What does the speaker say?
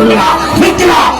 அல்லாஹ்